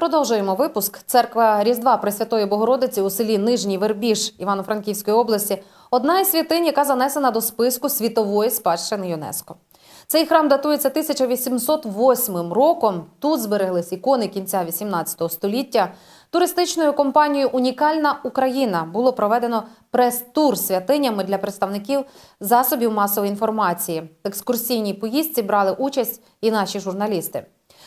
Продовжуємо випуск. Церква Різдва Пресвятої Богородиці у селі Нижній Вербіж Івано-Франківської області одна із святинь, яка занесена до списку світової спадщини ЮНЕСКО. Цей храм датується 1808 роком. Тут збереглись ікони кінця 18 століття. Туристичною компанією Унікальна Україна було проведено прес-тур святинями для представників засобів масової інформації. В екскурсійній поїздці брали участь і наші журналісти.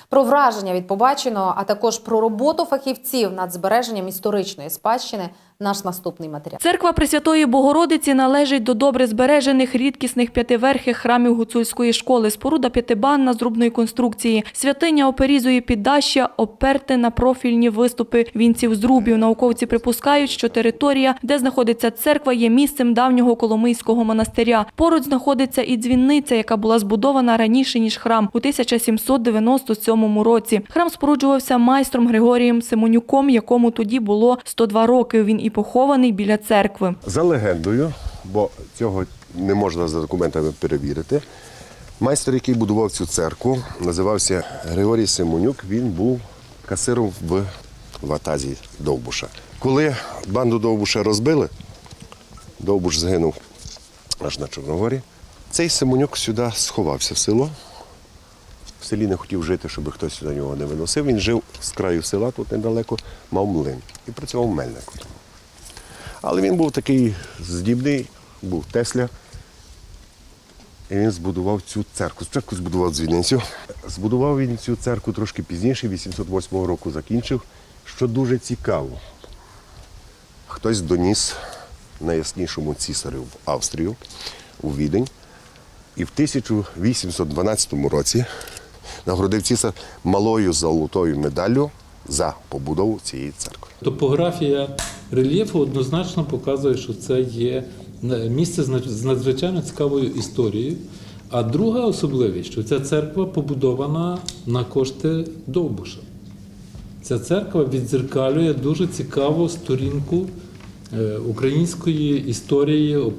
Про враження від побаченого, а також про роботу фахівців над збереженням історичної спадщини наш наступний матеріал. Церква Пресвятої Богородиці належить до добре збережених рідкісних п'ятиверхих храмів гуцульської школи. Споруда п'ятибанна зрубної конструкції. Святиня оперізує піддаща, оперте на профільні виступи вінців зрубів. Науковці припускають, що територія, де знаходиться церква, є місцем давнього Коломийського монастиря. Поруч знаходиться і дзвінниця, яка була збудована раніше ніж храм у 1797 році. Храм споруджувався майстром Григорієм Симонюком, якому тоді було 102 роки. Він і похований біля церкви. За легендою, бо цього не можна за документами перевірити. Майстер, який будував цю церкву, називався Григорій Симонюк. Він був касиром в ватазі Довбуша. Коли банду Довбуша розбили, Довбуш загинув аж на Чорногорі. Цей Симонюк сюди сховався в село. В селі не хотів жити, щоб хтось сюди нього не виносив. Він жив з краю села, тут недалеко, мав млин і працював мельником. Але він був такий здібний, був Тесля. І він збудував цю церкву. Спочатку збудував дзвіницю. Збудував він цю церкву трошки пізніше, 808 року закінчив. Що дуже цікаво. Хтось доніс найяснішому цісарю в Австрію, у Відень. І в 1812 році нагородив цісар малою золотою медаллю за побудову цієї церкви. Топографія рельєфу однозначно показує, що це є місце з надзвичайно цікавою історією. А друга особливість, що ця церква побудована на кошти Довбуша. Ця церква віддзеркалює дуже цікаву сторінку е, української історії е,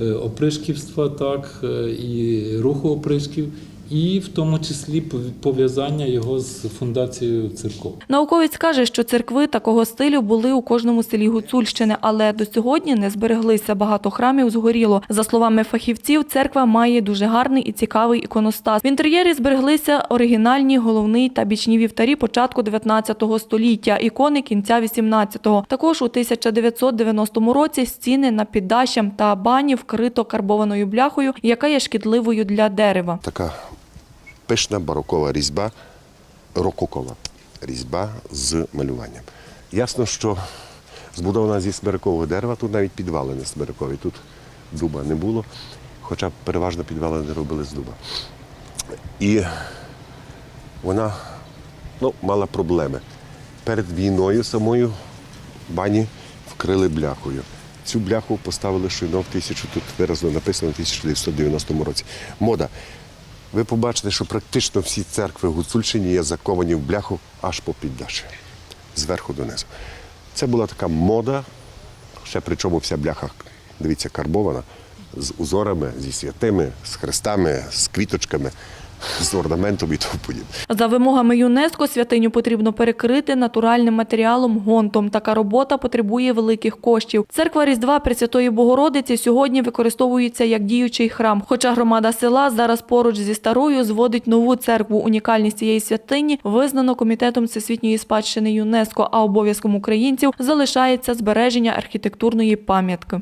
е, опришківства, так, е, і руху опришків, і в тому числі пов- пов'язання його з фундацією церков. Науковець каже, що церкви такого стилю були у кожному селі Гуцульщини, але до сьогодні не збереглися. Багато храмів згоріло. За словами фахівців, церква має дуже гарний і цікавий іконостас. В інтер'єрі збереглися оригінальні головний та бічні вівтарі початку 19 століття, ікони кінця 18-го. Також у 1990 році стіни над піддащем та бані вкрито карбованою бляхою, яка є шкідливою для дерева. Така пишна барокова різьба, рококова різьба з малюванням. Ясно, що збудована зі смирикового дерева, тут навіть підвали не смирикові, тут дуба не було, хоча переважно підвали не робили з дуба. І вона ну, мала проблеми. Перед війною самою бані вкрили бляхою. Цю бляху поставили щойно в тисячу, тут виразно написано в 1990 році. Мода. Ви побачите, що практично всі церкви в Гуцульщині є заковані в бляху аж по піддаші, зверху донизу. Це була така мода, ще причому вся бляха, дивіться, карбована, з узорами, зі святими, з хрестами, з квіточками, з орнаментом і тому подібне. За вимогами ЮНЕСКО святиню потрібно перекрити натуральним матеріалом гонтом. Така робота потребує великих коштів. Церква Різдва Пресвятої Богородиці сьогодні використовується як діючий храм. Хоча громада села зараз поруч зі старою зводить нову церкву. Унікальність цієї святині визнано комітетом всесвітньої спадщини ЮНЕСКО, а обов'язком українців залишається збереження архітектурної пам'ятки.